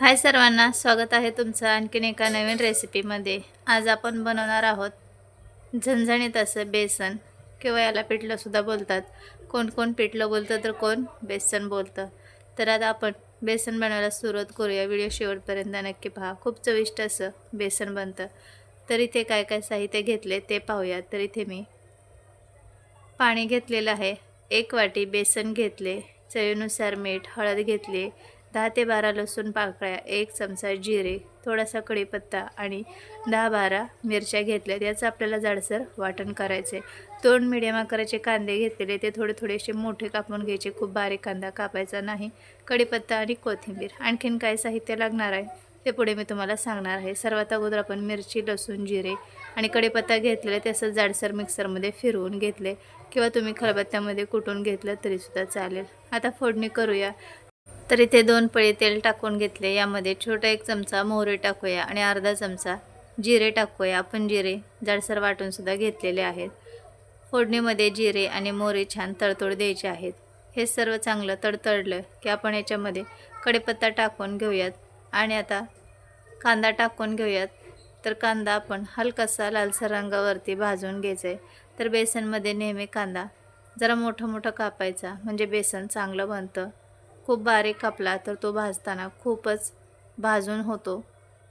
हाय सर्वांना स्वागत आहे तुमचं आणखीन एका नवीन रेसिपीमध्ये. आज आपण बनवणार आहोत झणझणीत असं बेसन किंवा याला पिठलंसुद्धा बोलतात. कोण कोण पिठलं बोलतं तर कोण बेसन बोलतं. तर आता आपण बेसन बनवायला सुरुवात करूया. व्हिडिओ शेवटपर्यंत नक्की पहा. खूप चविष्ट असं बेसन बनतं. तर इथे काय काय साहित्य घेतले ते पाहूया. तर इथे मी पाणी घेतलेलं आहे. एक वाटी बेसन घेतले चवीनुसार मीठ हळद घेतली दहा ते बारा लसूण पाकळ्या एक चमचा जिरे थोडासा कढीपत्ता आणि दहा बारा मिरच्या घेतल्या याचं आपल्याला जाडसर वाटण करायचे दोन मिडियम आकाराचे कांदे घेतलेले ते थोडे थोडेसे मोठे कापून घ्यायचे. खूप बारीक कांदा कापायचा नाही. कढीपत्ता आणि कोथिंबीर. आणखीन काय साहित्य लागणार आहे? ते पुढे मी तुम्हाला सांगणार आहे. सर्वात अगोदर आपण मिरची लसूण जिरे आणि कढीपत्ता घेतलेले ते असं जाडसर मिक्सरमध्ये फिरवून घेतले. किंवा तुम्ही खलबत्त्यामध्ये कुटून घेतलं तरीसुद्धा चालेल. आता फोडणी करूया. तर इथे दोन पळी तेल टाकून घेतले. यामध्ये छोटा एक चमचा मोहरी टाकूया आणि अर्धा चमचा जिरे टाकूया. आपण जिरे जाडसर वाटूनसुद्धा घेतलेले आहेत. फोडणीमध्ये जिरे आणि मोहरी छान तडतोड द्यायचे आहेत. हे सर्व चांगलं तडतडलं की आपण याच्यामध्ये कढीपत्ता टाकून घेऊयात. आणि आता कांदा टाकून घेऊयात. तर कांदा आपण हलकासा लालसर रंगावरती भाजून घ्यायचा आहे तर बेसनमध्ये नेहमी कांदा जरा मोठं मोठं कापायचा. म्हणजे बेसन चांगलं बनतं. खूप बारीक कापला तर तो भाजताना खूपच भाजून होतो.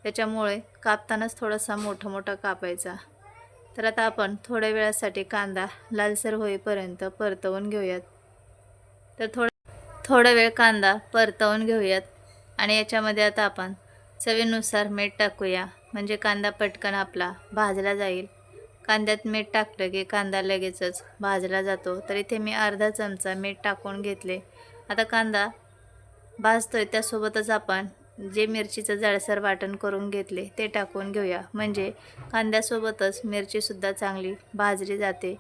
त्याच्यामुळे कापतानाच थोडासा मोठं मोठा कापायचा. तर आता आपण थोड्या वेळासाठी कांदा लालसर होईपर्यंत परतवून घेऊयात. तर थोडा थोडा वेळ कांदा परतवून घेऊयात आणि याच्यामध्ये आता आपण चवीनुसार मीठ टाकूया. म्हणजे कांदा पटकन आपला भाजला जाईल. कांद्यात मीठ टाकलं की कांदा लगेचच भाजला जातो. तर इथे मी अर्धा चमचा मीठ टाकून घेतले. आता कांदा भाजतोय त्यासोबतच आपण जे मिरचीचं जाडसर वाटण करून घेतले ते टाकून घेऊया. म्हणजे कांद्यासोबतच मिरचीसुद्धा चांगली भाजली जाते.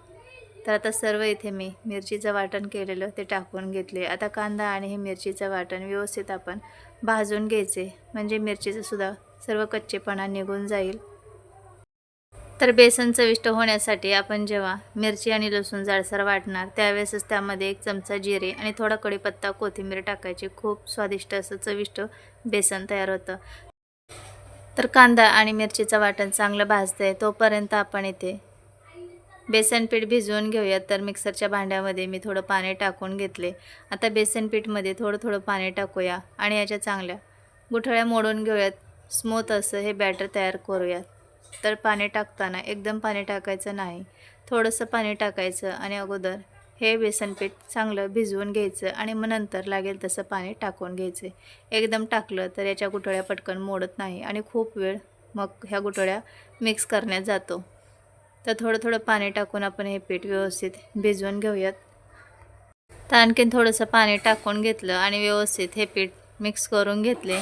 तर आता सर्व इथे मी मिरचीचं वाटण केलेलं ते टाकून घेतले. आता कांदा आणि हे मिरचीचं वाटण व्यवस्थित आपण भाजून घ्यायचे. म्हणजे मिरचीचंसुद्धा सर्व कच्चेपणा निघून जाईल. तर बेसन चविष्ट होण्यासाठी आपण जेव्हा मिरची आणि लसूण जाडसर वाटणार त्यावेळेसच त्यामध्ये एक चमचा जिरे आणि थोडा कढीपत्ता कोथिंबीर टाकायची. खूप स्वादिष्ट असं चविष्ट बेसन तयार होतं. तर कांदा आणि मिरचीचं वाटण चांगलं भाजतं आहे तोपर्यंत आपण इथे बेसन पीठ भिजवून घेऊयात. तर मिक्सरच्या भांड्यामध्ये मी थोडं पाणी टाकून घेतले. आता बेसन पीठमध्ये थोडं थोडं पाणी टाकूया आणि याच्या चांगल्या गुठळ्या मोडून घेऊयात. स्मूथ असं हे बॅटर तयार करूयात. तर पाणी टाकताना एकदम पाणी टाकायचं नाही. थोडंसं पाणी टाकायचं आणि अगोदर हे बेसनपीठ चांगलं भिजवून घ्यायचं आणि मग नंतर लागेल तसं पाणी टाकून घ्यायचं. एकदम टाकलं तर याच्या गुठळ्या पटकन मोडत नाही आणि खूप वेळ मग ह्या गुठळ्या मिक्स करण्यात जातो. तर थोडं थोडं पाणी टाकून आपण हे पीठ व्यवस्थित भिजवून घेऊयात. तर आणखीन थोडंसं पाणी टाकून घेतलं आणि व्यवस्थित हे पीठ मिक्स करून घेतले.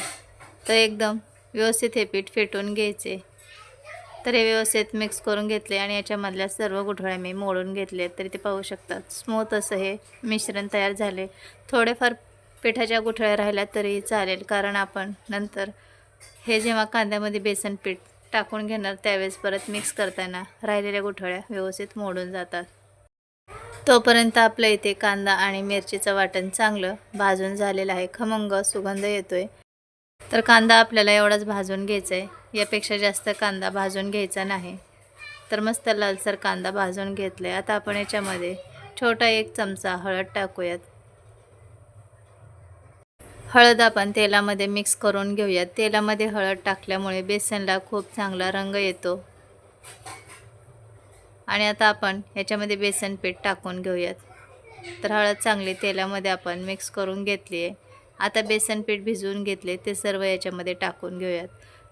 तर एकदम व्यवस्थित हे पीठ फेटून घ्यायचे. तर हे व्यवस्थित मिक्स करून घेतले आणि याच्यामधल्या सर्व गुठळ्या मी मोडून घेतले. तरी ते पाहू शकतात. स्मूथ असं हे मिश्रण तयार झाले. थोडेफार पिठाच्या गुठळ्या राहिल्या तरी चालेल. कारण आपण नंतर हे जेव्हा कांद्यामध्ये बेसन पीठ टाकून घेणार त्यावेळेस परत मिक्स करताना राहिलेल्या गुठळ्या व्यवस्थित मोडून जातात. तोपर्यंत आपल्या इथे कांदा आणि मिरचीचं वाटण चांगलं भाजून झालेलं आहे. खमंग सुगंध येतोय. तर कांदा आपल्याला एवढाच भाजून घ्यायचा आहे यापेक्षा जास्त कांदा भाजून घ्यायचा नाही. तर मस्त लालसर कांदा भाजून घेतला आहे आता आपण याच्यामध्ये छोटा एक चमचा हळद टाकूयात. हळद आपण तेलामध्ये मिक्स करून घेऊयात. तेलामध्ये हळद टाकल्यामुळे बेसनला खूप चांगला रंग येतो. आणि आता आपण याच्यामध्ये बेसन पीठ टाकून घेऊयात. तर हळद चांगली तेलामध्ये आपण मिक्स करून घेतली आहे आता बेसन पीठ भिजवून घेतले ते सर्व याच्यामध्ये टाकून घेऊयात.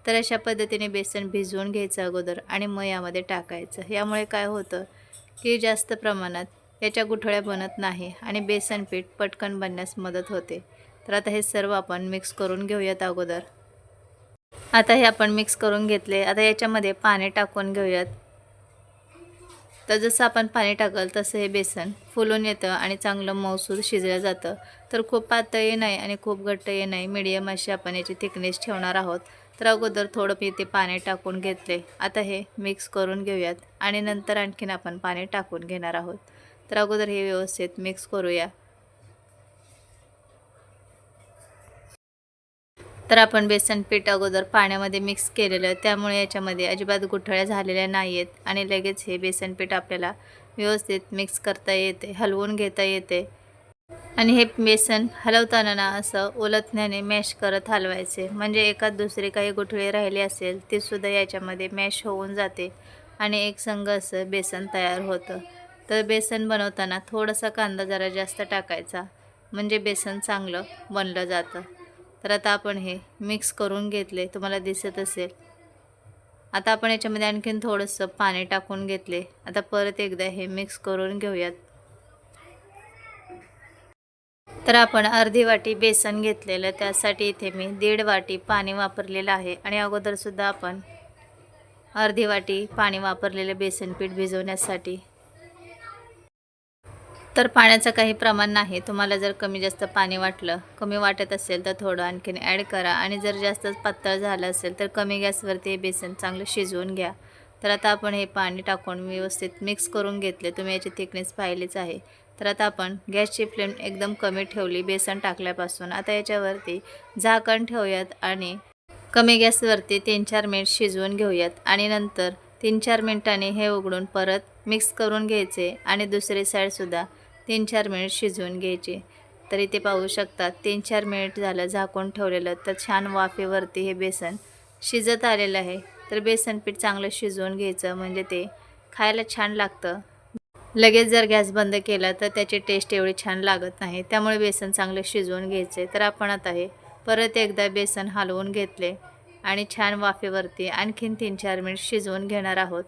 तर अशा पद्धतीने बेसन भिजवून घ्यायचं अगोदर आणि मग यामध्ये टाकायचं. यामुळे काय होतं की जास्त प्रमाणात याच्या गुठळ्या बनत नाही आणि बेसन पीठ पटकन बनण्यास मदत होते. तर आता हे सर्व आपण मिक्स करून घेऊयात अगोदर. आता हे आपण मिक्स करून घेतले. आता याच्यामध्ये पाणी टाकून घेऊयात. तर जसं आपण पाणी टाकल तसं हे बेसन फुलून येतं आणि चांगलं मऊसूर शिजलं जातं. तर खूप पातळी नाही आणि खूप घट्टही नाही. मिडियम अशी आपण याची थिकनेस ठेवणार आहोत. तर अगोदर थोडं मी ते पाणी टाकून घेतले. आता हे मिक्स करून घेऊयात आणि नंतर आणखीन आपण पाणी टाकून घेणार आहोत. तर अगोदर हे व्यवस्थित मिक्स करूया. तर आपण बेसन पीठ अगोदर पाण्यामध्ये मिक्स केलेलं त्यामुळे याच्यामध्ये अजिबात गुठळ्या झालेल्या नाही आहेत आणि लगेच हे बेसन पीठ आपल्याला व्यवस्थित मिक्स करता येते हलवून घेता येते. आणि हे बेसन हलवताना ना असं ओलथण्याने मॅश करत हलवायचे. म्हणजे एकात दुसरी काही गुठळी राहिली असेल तीसुद्धा याच्यामध्ये मॅश होऊन जाते आणि एक संघ असं बेसन तयार होतं. तर बेसन बनवताना थोडासा कांदा जरा जास्त टाकायचा. म्हणजे बेसन चांगलं बनलं जातं. तर आता आपण हे मिक्स करून घेतले. तुम्हाला दिसत असेल. आता आपण याच्यामध्ये आणखीन थोडंसं पाणी टाकून घेतले. आता परत एकदा हे मिक्स करून घेऊयात. तर आपण अर्धी वाटी बेसन घेतलेलं त्यासाठी इथे मी दीड वाटी पाणी वापरलेलं आहे. आणि अगोदरसुद्धा आपण अर्धी वाटी पाणी वापरलेलं बेसन पीठ भिजवण्यासाठी. तर पाण्याचं काही प्रमाण नाही. तुम्हाला जर कमी जास्त पाणी वाटलं कमी वाटत असेल तर थोडं आणखीन ॲड करा. आणि जर जास्तच पातळ झालं असेल तर कमी गॅसवरती हे बेसन चांगलं शिजवून घ्या. तर आता आपण हे पाणी टाकून व्यवस्थित मिक्स करून घेतले. तुम्ही याची थिकनेस पाहिलीच आहे. तर आता आपण गॅसची फ्लेम एकदम कमी ठेवली बेसन टाकल्यापासून. आता याच्यावरती झाकण ठेवूयात आणि कमी गॅसवरती तीन चार मिनिट शिजवून घेऊयात. आणि नंतर तीन चार मिनिटांनी हे उघडून परत मिक्स करून घ्यायचे आणि दुसरी साईडसुद्धा तीन चार मिनिट शिजवून घ्यायचे. तर इथे पाहू शकतात तीन चार मिनिट झालं झाकून ठेवलेलं तर छान वाफेवरती हे बेसन शिजत आलेलं आहे. तर बेसन पीठ चांगलं शिजवून घ्यायचं म्हणजे ते खायला छान लागतं. लगेच जर गॅस बंद केला तर त्याची टेस्ट एवढी छान लागत नाही. त्यामुळे बेसन चांगलं शिजवून घ्यायचे. तर आपण आता हे परत एकदा बेसन हलवून घेतले आणि छान वाफेवरती आणखीन तीन चार मिनिट शिजवून घेणार आहोत.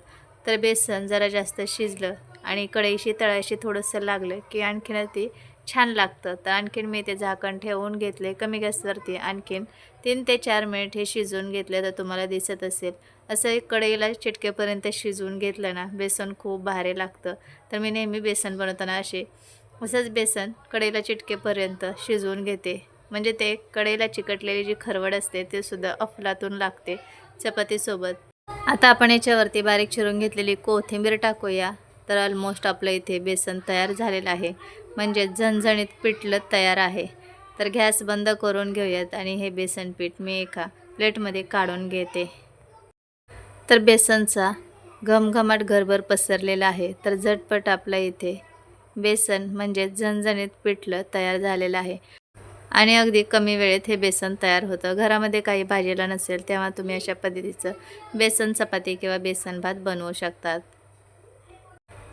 तर बेसन जरा जास्त शिजलं आणि कढईशी तळाशी थोडंसं लागलं की आणखीन ती छान लागतं. तर आणखीन मी ते झाकण ठेवून घेतले कमी गॅसवरती आणखीन तीन ते चार मिनिट हे शिजवून घेतले तर तुम्हाला दिसत असेल. असं एक कढईला चिटकेपर्यंत शिजवून घेतलं ना बेसन खूप भारी लागतं. तर मी नेहमी बेसन बनवताना असे असंच बेसन कढईला चिटकेपर्यंत शिजवून घेते. म्हणजे ते कढईला चिकटलेली जी खरवड असते ते सुद्धा अफलातून लागते चपातीसोबत. आता आपण याच्यावरती बारीक चिरून घेतलेली कोथिंबीर टाकूया. तर ऑलमोस्ट आपलं इथे बेसन तयार झालेलं आहे. म्हणजे झणझणीत पिठलं तयार आहे. तर गॅस बंद करून घेऊयात आणि हे बेसन पीठ मी एका प्लेटमध्ये काढून घेते. तर बेसनचा घमघमाट घरभर पसरलेला आहे. तर झटपट आपल्या इथे बेसन म्हणजे झणझणीत पिठलं तयार झालेलं आहे. आणि अगदी कमी वेळेत हे बेसन तयार होतं. घरामध्ये काही भाजीला नसेल तेव्हा तुम्ही अशा पद्धतीचं बेसन चपाती किंवा बेसन भात बनवू शकतात.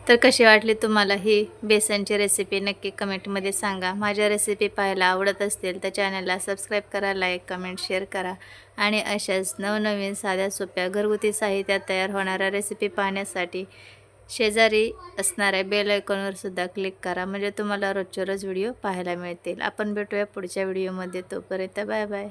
तर कशी वाटली तुम्हाला ही बेसनची रेसिपी नक्की कमेंटमध्ये सांगा. माझ्या रेसिपी पाहायला आवडत असतील तर चॅनलला सबस्क्राईब करा लाईक कमेंट शेअर करा. आणि अशाच नवनवीन साध्या सोप्या घरगुती साहित्यात तयार होणाऱ्या रेसिपी पाहण्यासाठी शेजारी असणाऱ्या बेल आयकॉनवर सुद्धा क्लिक करा. म्हणजे तुम्हाला रोजच्या रोज व्हिडिओ पाहायला मिळतील. आपण भेटूया पुढच्या व्हिडिओमध्ये तोपर्यंत बाय बाय